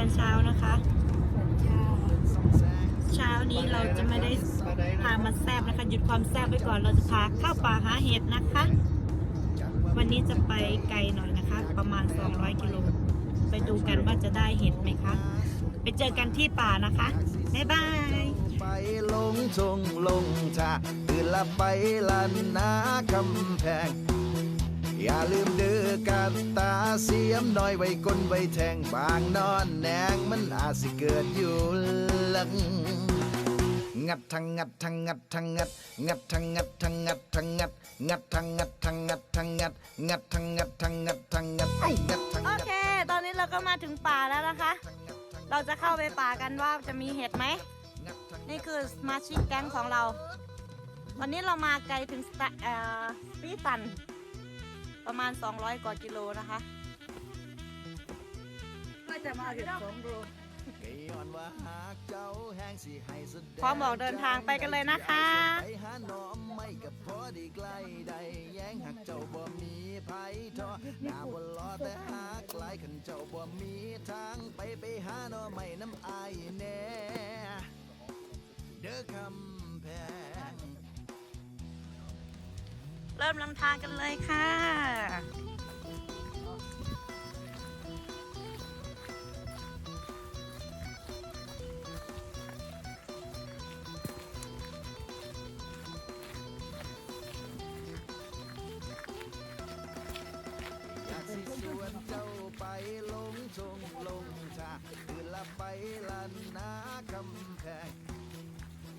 อนเช้านะคะ เช้านี้เราจะไม่ได้พามาแซบนะคะ หยุดความแซบไว้ก่อนเราจะพาเข้าป่าหาเห็ดนะคะ วันนี้จะไปไกลหน่อยนะคะ ประมาณ 200 กิโลไปดูกันว่าจะได้เห็ดไหมคะ ไปเจอกันที่ป่านะคะ บ๊ายบายไปลงชงลงชาตื่นละไปลันนาคำแพง อย่าลืมดือกันตาเสียมน้อยไว้ก้นไว้แทงบางนอนแนงมันอาจสิเกิดอยู่หลังงัดทั้งงัดทั้งงัดทั้งงัดงัดทั้งงัดทั้งงัดทั้งงัดงัดทั้งงัดทั้งงัดทั้งงัดงัดทั้งงัดทั้งงัดทั้งงัดไอ้งัดทั้งโองัดเค ตอนนี้เราก็มาถึงป่าแล้วนะคะ เราจะเข้าไปป่ากันว่าจะมีเห็ดไหม นี่คือสมาชิกแก๊งของเรา วันนี้เรามาไกลถึงสตะเอ่อสปีตัน ประมาณ 200 กว่ากิโลนะคะ ก็จะมาเห็ดสองโลเกย้อนว่าหากเจ้าแห้งสิให้แสดงพร้อมออกเดินทางไปกันเลยนะคะไปหาหน้อมไม่กับพอดีใกล้ใดแย้งหากเจ้าบ่มีไผทอหน้าบ่ล้อแต่หากหลายขันเจ้าบ่มีทางไปไปหาหน้อไม่น้ำอายแน่เด้อคำแพง เริ่มลำทางกันเลยค่ะ อยากสิชวนเจ้าไปลงชงลงชาคือละไปลันนาคำแพง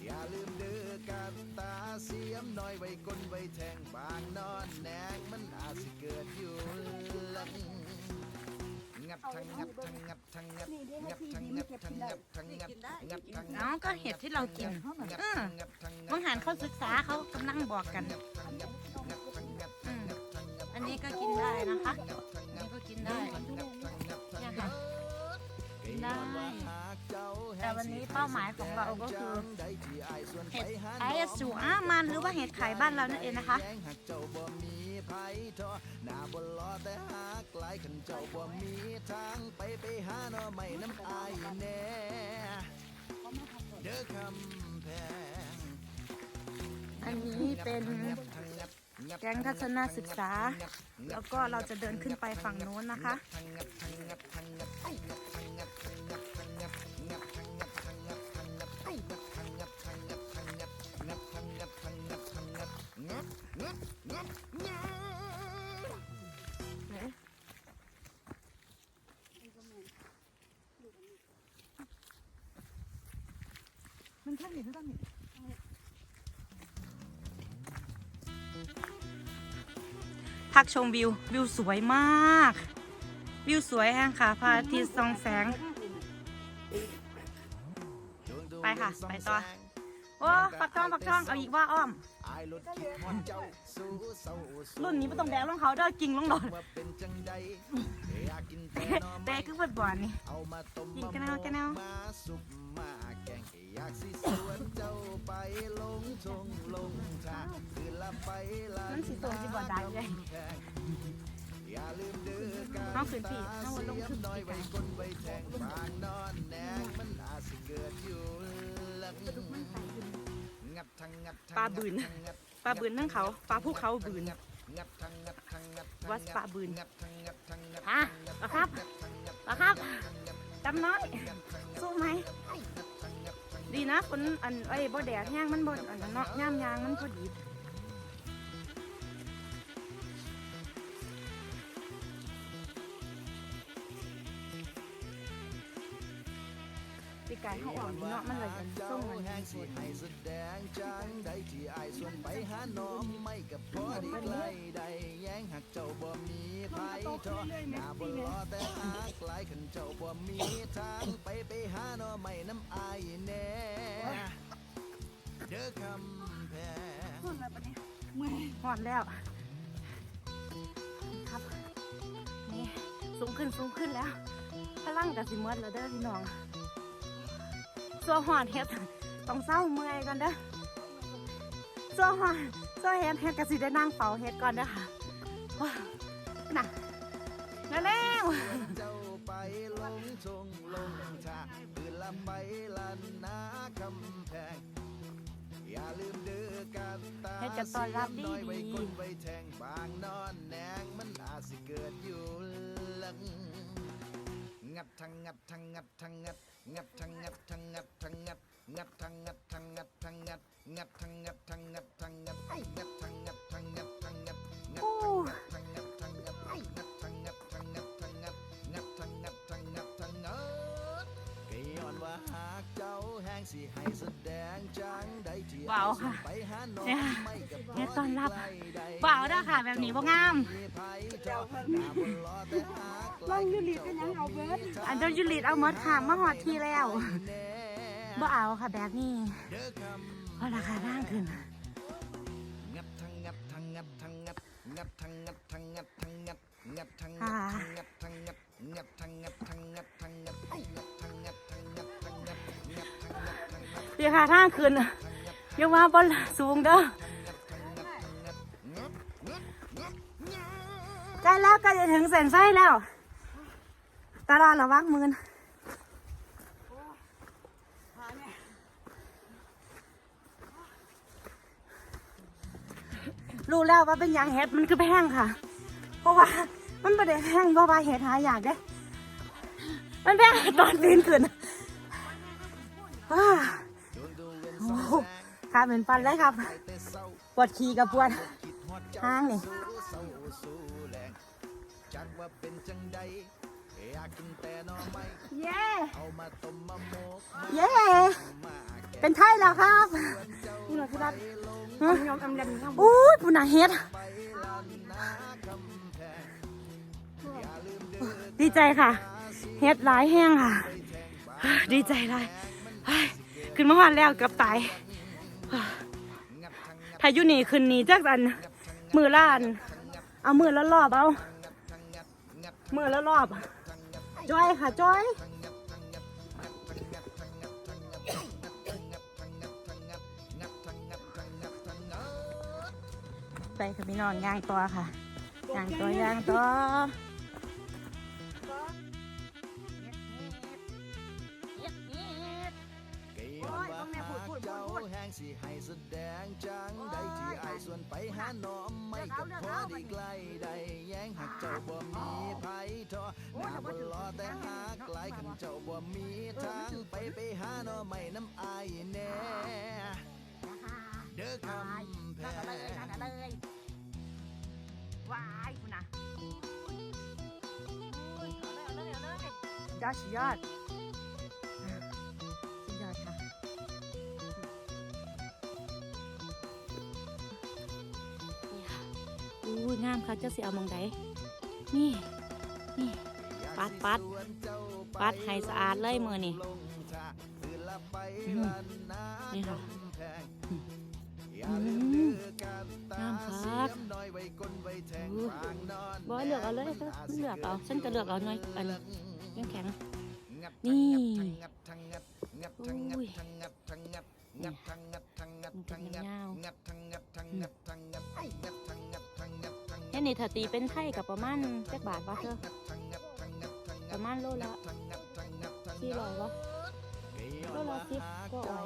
อย่าลืมเดือกัน สียมน้อยไว้ก้นไว้แทงบางนอนแนงมันอาจสิเกิดอยู่ลังงัดทั้งงัดทั้งงัดทั้งงัดงัดทั้งงัดทั้งงัดทั้งงัดงัดทั้งน้องก็เห็ดที่เรากินงัดอืมทั้งงัดมังหันเขาศึกษาเขากำลังบอกกันอันนี้ก็กินได้นะคะอันนี้ก็กินได้เนี่ยค่ะดได้ แต่วันนี้เป้าหมายของเราก็คือเห็ดไอเอสูอามันหรือว่าเห็ดไข่บ้านเรานั่นเองนะคะแย้งหากเจ้าบ่มีไผทอหน้าบ่ล้อแต่หากหลายขันเจ้าบ่มีทางไปไปหาหน่อไม่น้ำอาย แน่เด้อคำแพงอันนี้เป็นแก๊งทัศนศึกษา แล้วก็เราจะเดินขึ้นไปฝั่งโน้นนะคะมั พักชมวิว วิวสวยมาก วิวสวยแห้งค่ะพระอาทิตย์ส่องแสง ไปค่ะ ไปต่อ โอ้ปักทองปักทองเอาอีกว่าอ้อม รุ่นนี้ไม่ต้องแดงรองเขาเด้อกิ่งลงดอนว่าเป็นจังใดกกินแต่คือเปิดบ่อนนี่กินกันม่เอาวกันเอาาสุกมาแกงอยากสิสวนเจ้าไปลงชงลงชาคือละไปละมันสิส่งที่บ่อได้เลยแพงอย่าลืมเดือกันน้องขืนพี่น้องวันลงขึ้นน้อยพี่ไว้กันคนไว้แทงบางนอนแนงมันอาจสิเกิดอยู่หลังงัดทั้งงัดทั้งปลาบืนงัดทั้งงัดปลาบืนทั้งเขาปลาภูเขาบืนงัดทั้งงัดทั้งงัดทั้งวัดปลาบืนงัดทั้งงัดทั้งงัดฮะงัดปลาครับทั้งงัดปลาครับทั้งงัดจำน้อยสู้ไหม ดีนะคนอันไอ้บ่แดดแห้งมันบ่อันนั้นเนาะย่ามยางมันพอดี เขาอนาะมันเลยเป็นส้มแห้อันงสิให้แสดงจังใดที่อายส่วนไปหาน้อมไม่กับพอดีไกลใดแย้งหักเจ้าบ่มีไผทอหน้าบ่รอแต่หากหลายขันเจ้าบ่มีทางไปไปหาน้อไม่น้ำอายแน่เด้อคำแพงพูดอะไรปะเนี่ยเมื่อยหอดแล้วครับนี่สูงขึ้นสูงขึ้นแล้วพลังกับสิมดแล้วเด้อพี่น้อง ตัวหอดเฮ็ดต้องเศร้าเมื่อยกันเด้อตัวหอดตัวเฮ็ดเฮ็ดกับสิได้นั่งเฝ้าเฮ็ดก่อนเด้อค่ะว้าวน่ะเร็วๆเจ้าไปลงชงลงท่าตื่นละไปลันนาคำแพงอย่าลืมเดือกันตาเฮ็ดจะต้อนรับดีเสียมน้อยไว้ดีคนไว้แทงบางนอนแนงมันอาจสิเกิดอยู่หลังงัดทังงัดทังงัดทังงัด งัดทังงัดทังงัดทังงัดงัดทังงัดทังงัดทังงัดงัดทังงัดทังงัดทังงัดงัดทังงัดทังงัดทังงัดงัดทังงัด เจ้าแห้งสิให้แสดงจังใดที่ว้าวค่ะไปหาน้องเนี่ยไม่กับเนี่ยต้อนรับใดๆว้าวเด้อค่ะ แบบนี้บ่งามมีไผเจ้าหน้าบนล้อแต่หากลองยูริเป็นยังเอาเบิร์ดอันเดอร์ยูริตเอาหมดค่ะมาหอดทีแล้วแน่บ่เอาค่ะแบบนี้เด้อคเพราะราคาร่างขึ้นำงัดทังงัดทังงัดทังงัดงัดทังงัดทังงัดทังงัดงัดทังงัอ่าดงัดทังงัดงัดทังงัดทังงัดทังงัดงัดทังงัด ทังงัดราคาร่างขึ้นอยังว่าบนสูงเด้อใกล้แล้วกล้จะถึงเส้นไส้แล้วตลอดระวังมือนรู้แล้วว่าเป็นยังเห็ดมันคือแพงค่ะ เพราะว่ามันไม่ได้แพงเพราะว่าเห็ดหาอยากได้ มันแพงตอนปีนขึ้นอ้า ดวงดวงเวียนโอ้สองโหแสงขาเป็นฟันเลยครับไปแต่เศร้าปวดขี่กับปวดคิดฮอดเจ้าห้างนี่สู้เศร้าสู้แรงจักว่าเป็นจังใดอยากกินแต่หนอไม้เย้เอามาต้มมาโมกเย้มาแกเป็นไทยแล้วครับนี่เหรอพี่รัตยอมอำลำครับอู้ยปุ่นน่ะเฮ็ดไปลันนาคำแพงอย่าลืมเด้อดีใจค่ะ เฮ็ดหลายแห้งค่ะ ดีใจหลายเฮ้ย ขึ้นมาหอดแล้วเกือบตายงัดทางงัดถ้าอยู่นี่ขึ้นนี่จักอันมือล้าน เอามือละรอบเอามือละรอบจ้อยค่ะจ้อยไปค่ะพี่น้องย่างตัวค่ะย่างตัวย่างตัว เจ้าแห้งสิให้แสดงจังใดที่ไอส่วนไปหาน้อมไม่กับพอดีใกล้ใดแย้งหากเจ้าบ่มีไผทอหน้าบ่รอแต่หากไกลขันเจ้าบ่มีทางไปไปหาน้อไม่น้ำอายแน่เด้อคำแพงวายคุณนะยอามค่ะเจ้าสิเอามองใดนี่นี่ปัดปัดปัดให้สะอาดเลยมือนี่นี่ค่ะอืมงามคักบอยเลือกเอาเลยค่ะเลือกเอาฉันก็เลือกเอาหน่อยอันยังแข็งนี่ แค่นี้ถ้าตีเป็นไทยกับประมาณจักบาทวะเธอประมาณโลละสี่ร้อยวะโลละสิบก็อ่อย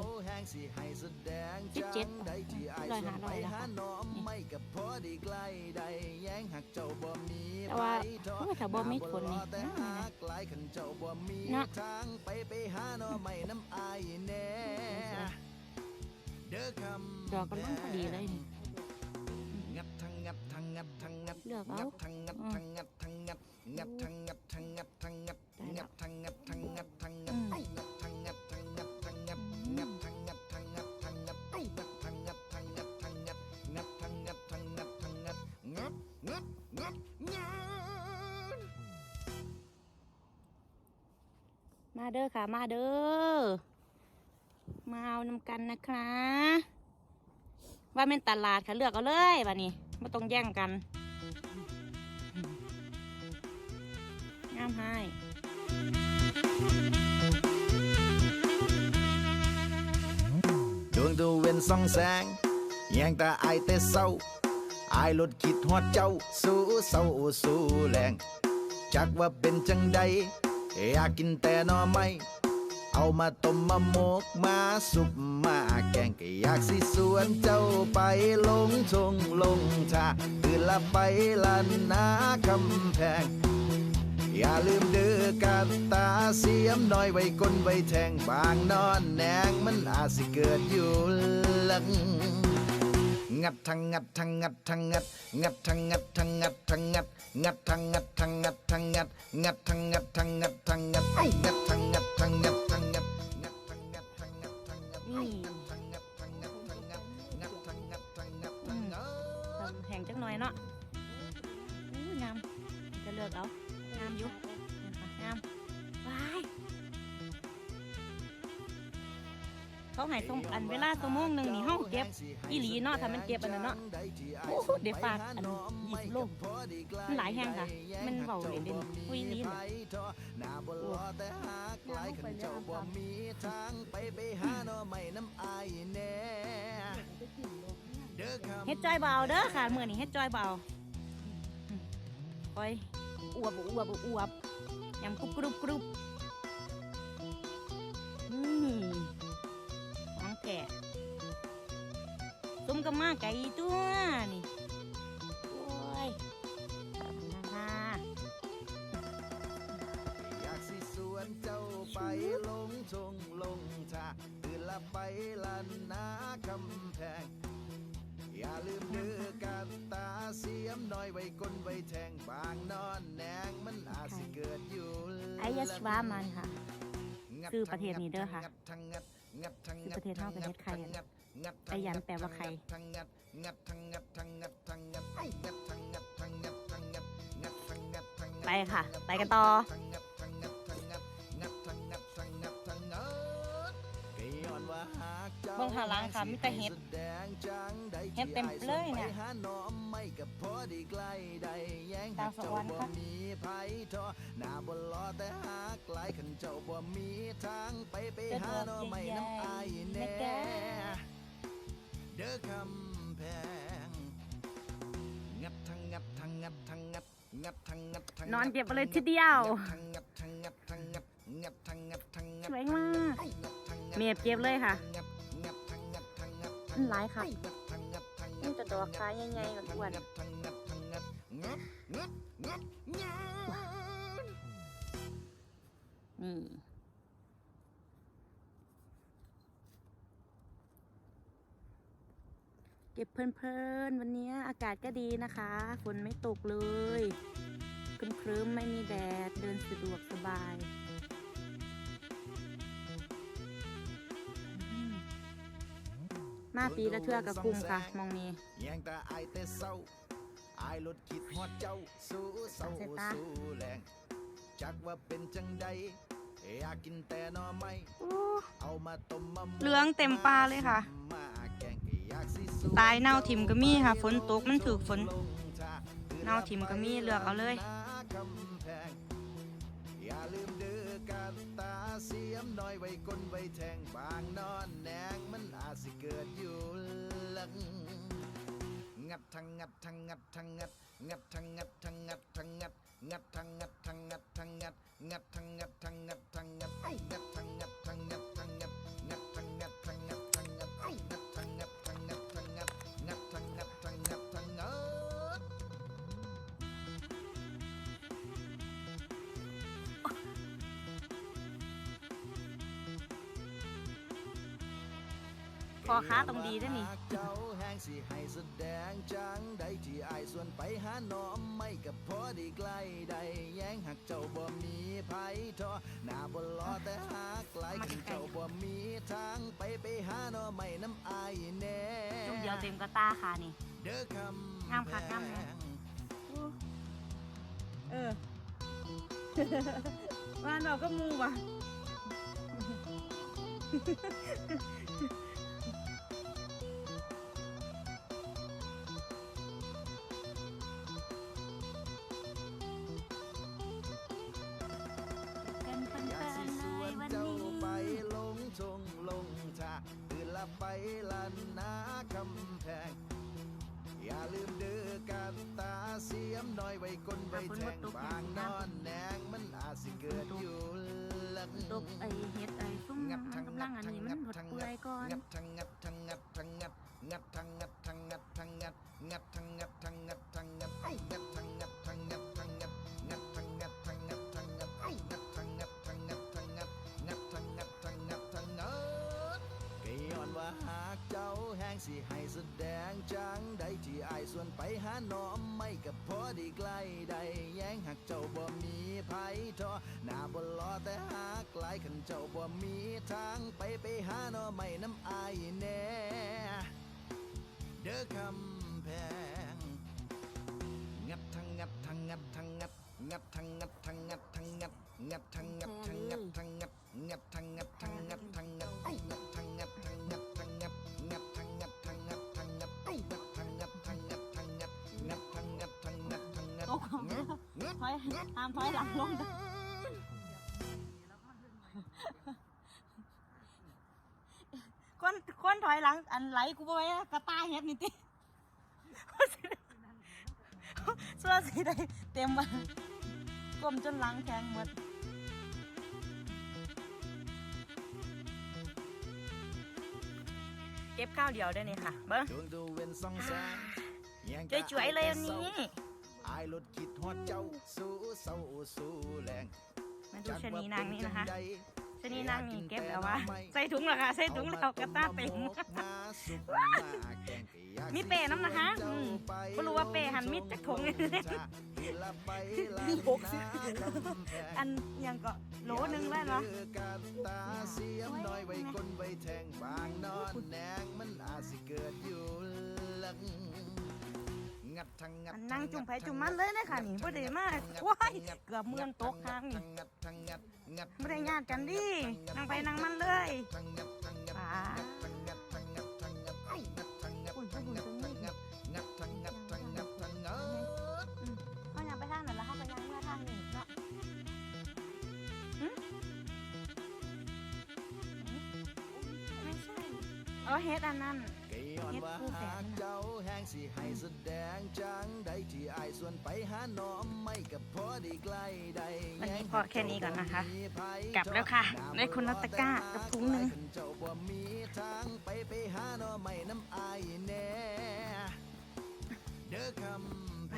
สิบเจ็ดร้อยห้าร้อยละค่ะแต่ว่าเมื่อถ้าบ่มีฝนนี่นะนะไปไปหาหน่อไม่น้ำอายแน่เด้อคำดอกกำลังพอดีเลยนี่ เลือกเอางัดทังงัดทังงัดทังงัดงัดทังงัดทังงัดทังงัดได้แล้งัวดทังงัดทังงัดทังงัดอืมงัดทังงัดทังงัดทังงัดงัดทังงัดทังงัดทังงัดงัดทังงัดทังงัดทังงัดงัดทังงัดทังงัดทังงัดงัดงัดงัดงัดมาเด้อค่ะมาเด้อมาเอานำกันนะคะว่าเป็นตลาดค่ะเลือกเอาเลยบัดนี้ไม่ต้องแย่งกัน ให้ ดวงดูเว้นส่องแสงแยงตาอายแต่เศร้าอายลดคิดฮอดเจ้า สู้เศร้าสู้แรง จักว่าเป็นจังใดอยากกินแต่หน่อไม้เอามาต้มมาหมกมาสุปมาแกงก็อยากสิสวนเจ้าไปลงทงลงทาตื่นละไปลันนาคำแพง อย่าลืมเดือกันตาเสียมน้อยไว้ก้นไว้แทงบางนอนแนงมันอาจสิเกิดอยู่หลังงัดทั้งงัดทั้งงัดทั้งงัดงัดทั้งงัดทั้งงัดทั้งงัดงัดทั้งงัดทั้งงัดทั้งงัดงัดทั้งงัดทั้งงัดทั้งงัดไอ้งัดทั้งงัดทั้งงัดทั้งงัดงัดทั้งงัดทั้งงัดทั้งงัดนี่ทั้งงัดทั้งงัดทั้งงัดงัดทั้งงัดทั้งงัดทั้งงัดทำแห้งจักหน่อยเนาะอู้งามจะเลือกเอา เขาให้สมอันเวลาสมงหนึ่งนี่เฮาเก็บอีหลีเนาะถ้ามันเก็บอันนั้นเนาะโอ้โหเดี๋ยวฝากอันยี่สิบโลมันหลายแห้งค่ะ มันเบาเหรียเด่นอุ้ยลีนหน้าบนล้อแต่หากหลายขันเจ้าบ่มีทางไปไปหาหน่อไม่น้ำอายแน่เฮ็ดจอยเบาเด้อค่ะมื้อนี้เฮ็ดจอยเบาคอยอวบอวบอวบยำกรุบกรุบกรุบนี่ของ มกับมาไก่ตัวนี่โอ้ยนะคะอยากสิสวนเจ้าไปลงทงลงทาตื่นละไปลันนาคำแพง อย่าลืมเดือกันตาเสียมน้อยไว้ก้นไว้แทงบางนอนแนงมันอาจสิเกิดอยู่ไอ้ยศวามันค่ะ คือประเทศนี้เด้อค่ะทั้งงัดงัดทั้งคืองัดประเทศเฮาประเทศไทยอะ งัดงัดไอ้ยันแปลว่าใครทั้งงัดงัดทั้งงัดทั้งงัดทั้งงัดไอ้งัดทั้งงัดทั้งงัดทั้งงัดงัดทั้งงัดทั้งงัดไปค่ะ ไปกันต่อทั้งงัดทั้งงัดทั้งงัดงัดทั้งงัดทั้งงัดทั้งงัดก็ย้อนว่าหากเจ้าเบิ่งข้างหลังค่ะมีแต่เห็ดแสดงจังใดเห็ดเต็มเลยเนี่ยไปหาหน่อไม่กับพอดีใกล้ใดแย้งดาหัวกสเจ้าวรรค์บ่ค่ะมีไผทอหน้าบนล้อแต่หากไกลขันเจ้าบ่มีทางไปไปหาหน่อไม่น้ำอายแน่ เด้อคำแพง งัดทั้งงัดทั้งงัดทั้งงัดงัดทั้งงัดทั้งนอนเก็บไปเลยทีเดียว ทั้งงัดทั้งงัดทั้งงัดงัดทั้งงัดทั้งงัดสวยมากงัดทั้งงัดเมียบเก็บเลยค่ะงัดงัดทั้งงัดทั้งงัดมันหลายค่ะงัดทั้งงัดทั้งงัดนี่จะดอกขาใหญ่ๆอ้วน เก็บเพลินๆวันนี้อากาศก็ดีนะคะฝนไม่ตกเลยครึ้มๆไม่มีแดดเดินสะดวกสบายอืมมาปีละเทื่อกับคุมค่ะมองนี้แยงตาอายแต่เศร้าอายลดคิดฮอดเจ้าสู้เศร้าสายตาสู้แรงจักว่าเป็นจังใดอยากกินแต่หน่อไม้โอ้เอามาต้มมาหมกเหลืองเต็มปลาเลยค่ะ ตายเน่าถิ่มก็มีค่ะ ฝนตกมันถือฝน เน่าถิ่มก็มีเลือกเอาเลยอย่าลืมเดือกันตาเสียมน้อยไว้ก้นไว้แทงบางนอนแนงมันอาจสิเกิดอยู่ลังงัดทังงัดทังงัดทังงัดงัดทังงัดทังงัดทังงัดงัดทังงัดทังงัดทังงัดงัดทังงัดทังงัดทังงัดงัดทังงัด พอค้าตรงดีด้วยนี่เจ้าแห้งสิให้แสดงจังใดที่อายส่วนไปหาหน้อมไม่กับพอดีใกล้ใดแย้งหักเจ้าบ่มีไผทอหน้าบ่ล้อแต่หากไกลขันเจ้าบ่มีทางไปไปหาหน้อไม่น้ำอายแน่ลูกเดียวเต็มกระตาค่ะนี่ เด้อคำงามคักงามแน่แพงเออบ้านเราก็มูว่ะ หลังตกไอเห็ดไอซุ่มมันกำลังอันนี้มันหดเปื่อยก่อนงัดทังงัดทังงัดทังงัดงัดทังงัดทังงัดทังงัดงัดทังงัดทังงัดทังงัดไองัดทังงัดทังงัดทังงัดงัดทังงัดทังงัดทังงัดไองัดทังงัดทังงัดทังงัดงัดทังงัดทังงัดทังงัดก็ย้อนว่าหา เจ้าแห้งสิให้แสดงจังใดที่อายส่วนไปหาน้อมไม่กับพอดีใกล้ใดแย้งหากเจ้าบ่มีไผทอหน้าบ่รอแต่หากหลายขันเจ้าบ่มีทางไปไปหาน้อไม่น้ำอายแน่เด้อคำแพงงัดทั้งงัดทั้งงัดทั้งงัดงัดทั้งงัดทั้งงัดทั้งงัดงัดทั้งงัด อยตามถอยหลังลงคนคนถอยหลัง อันไหลกูไปไว้กระตายเห็ดนี่ติเสื้อสีใดเต็มมากลมจนหลังแข็งหมดเก็บข้าวเดียวได้นี่ค่ะ เบิ้งดวงตะเวนส่องแสงยังสวยๆเลยวันนี้ อายรถคิดฮอดเจ้าสู้เศร้าสู้แรงมาดูชะนีนางนี่นะคะจักว่าเป็ชะนีนางนี่เก็บแล้ววะใส่ถุงเหรอคะใส่ถุงแล้วกระตาเต็มมีเป้น้ำนะคะอืมบ่รู้ว่าเป้หันมิดจากถุงมีหกสิบอันยังก็โหลนึงแล้วเนาะการตาเสียมน้อยไว้ก้นไว้แทงบางนอนแนงมันอาจสิเกิดอยู่หลัง งัดทั้งงัดอันนั่งจุ่มไผจุ่มมันเลยนะคะนี่บ่ได้มาว้ายเกือบเมือนตกทางนี่งัดทั้งงัดงัดบ่ได้ญาติกันดินั่งไปนั่งมันเลยทั้งงัดทั้งงัดป๋าทั้งงัดทั้งงัดทั้งงัดไอ้งัดทั้งงัดทั้งงัดทั้งงัดงัดทั้งงัดทั้งงัดทั้งงัดอืมเขายังไปทางนั้นแล้วเขาไปยังเมื่อทางนี้เนาะหึไม่ใช่เออเฮ็ดอันนั้นก ย้อนว่าหากเจ้าแห้งสิให้แสดงจังใดที่อายส่วนไปหาน้อมไม่กับพอดีใกล้ใดวันนี้พอแค่นี้ก่อนนะคะ กลับแล้วค่ะ ได้คนละตก้ากับถุงหนึ่งเจ้าบ่มีทางไปไปหาน้อไม่น้ำอายแน่เด้อคำแพ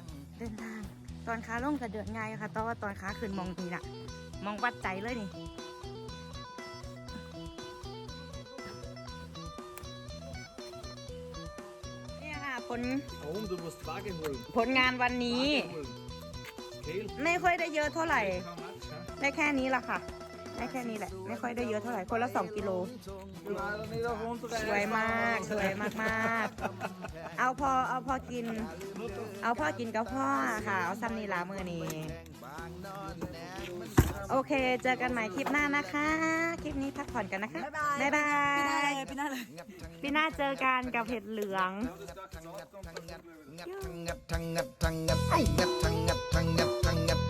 งเดินทางตอนขาลงก็เดือดง่ายค่ะแต่ว่าตอนขาขึ้นมองนี่น่ะมองวัดใจเลยนี่ ผล Warum? Du musst Waage holen. ผลงานวันนี้ Waage holen. Kehl. ไม่ค่อยได้เยอะเท่าไหร่ How much? huh? ได้แค่นี้ละค่ะ ได้แค่นี้แหละ ไม่ค่อยได้เยอะเท่าไหร่ คนละสองกิโล Leider nicht auf unsere สวยมาก สวยมากมากๆเอาพอ เอาพอกิน เอาพ่อกินกับพ่อค่ะ เอาซัมนี่ลามือนี้ โอเค เจอกันใหม่คลิปหน้านะคะ คลิปนี้พักผ่อนกันนะคะ บ๊ายบายพี่น่าเลยพี่หน้าเจอกันกับเห็ดเหลืองงัดทั้งงัดทั้งงัดทั้งงัดทั้งงัดไอ้